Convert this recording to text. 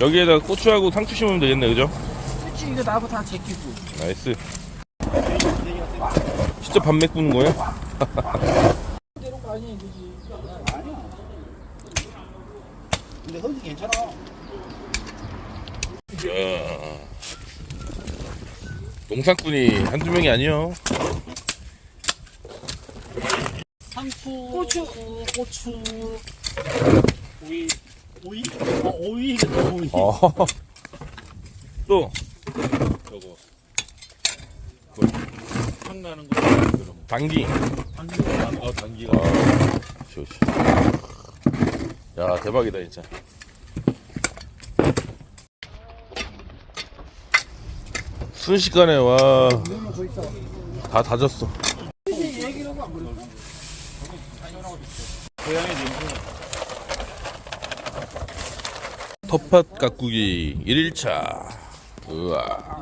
여기에다 고추하고 상추 심으면 되겠네, 그죠? 그치 이거 나무 다 제끼고 나이스. 진짜 반맥 부는 거예요? 이런 거 아니야 그지 아니야. 근데 흔히 괜찮아. 이야. 농사꾼이 한두 명이 아니요. 상추, 고추. 고추, 오이, 오이? 어, 오이겠다, 오이. 어. 또 저거. 향 나는 거. 그럼. 당기. 당기가, 어, 당기가. 아, 쇼시. 야 대박이다 진짜. 순식간에 와. 다 다졌어. 고양이 냄새. 텃밭 가꾸기 1일차. 우와.